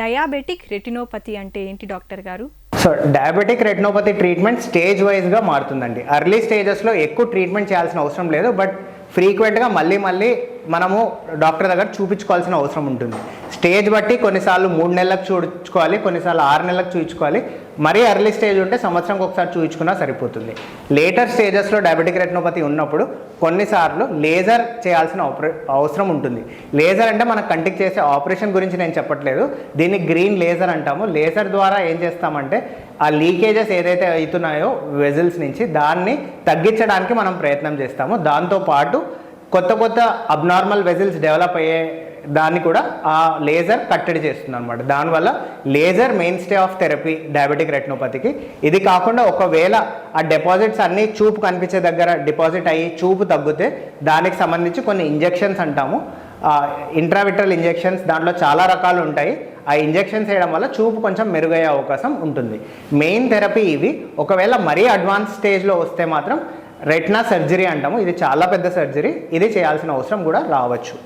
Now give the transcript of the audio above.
Diabetic retinopathy అంటే ఏంటి doctor గారు? So diabetic retinopathy treatment stage వైజ్గా మారుతుందండి. అర్లీ స్టేజెస్లో ఎక్కువ ట్రీట్మెంట్ చేయాల్సిన అవసరం లేదు బట్ ఫ్రీక్వెంట్గా మళ్ళీ మళ్ళీ మనము డాక్టర్ దగ్గర చూపించుకోవాల్సిన అవసరం ఉంటుంది. స్టేజ్ బట్టి కొన్నిసార్లు మూడు నెలలకు చూపించుకోవాలి కొన్నిసార్లు ఆరు నెలలకు చూపించుకోవాలి మరీ అర్లీ స్టేజ్ ఉంటే సంవత్సరంకి ఒకసారి చూపించుకున్నా సరిపోతుంది. లేటర్ స్టేజెస్లో డయాబెటిక్ రెటినోపతి ఉన్నప్పుడు కొన్నిసార్లు లేజర్ చేయాల్సిన అవసరం ఉంటుంది. లేజర్ అంటే మనం కంటికి చేసే ఆపరేషన్ గురించి నేను చెప్పట్లేదు. దీన్ని గ్రీన్ లేజర్ అంటాము. లేజర్ ద్వారా ఏం చేస్తామంటే ఆ లీకేజెస్ ఏదైతే అవుతున్నాయో వెజిల్స్ నుంచి దాన్ని తగ్గించడానికి మనం ప్రయత్నం చేస్తాము. దాంతోపాటు కొత్త కొత్త అబ్నార్మల్ వెజిల్స్ డెవలప్ అయ్యే దాన్ని కూడా ఆ లేజర్ కట్టడి చేస్తుంది అనమాట దానివల్ల laser mainstay of therapy diabetic రెటినోపతికి ఇది కాకుండా ఒకవేళ ఆ డిపాజిట్స్ అన్నీ చూపు కనిపించే దగ్గర డిపాజిట్ అయ్యి చూపు తగ్గితే దానికి సంబంధించి కొన్ని ఇంజెక్షన్స్ అంటాము. ఇంట్రావిట్రల్ ఇంజెక్షన్స్ దాంట్లో చాలా రకాలు ఉంటాయి. ఆ ఇంజెక్షన్స్ వేయడం వల్ల చూపు కొంచెం మెరుగయ్యే అవకాశం ఉంటుంది. మెయిన్ థెరపీ ఇవి. ఒకవేళ మరీ అడ్వాన్స్ స్టేజ్లో వస్తే మాత్రం రెట్నా సర్జరీ అంటాము. ఇది చాలా పెద్ద సర్జరీ. ఇది చేయాల్సిన అవసరం కూడా రావచ్చు.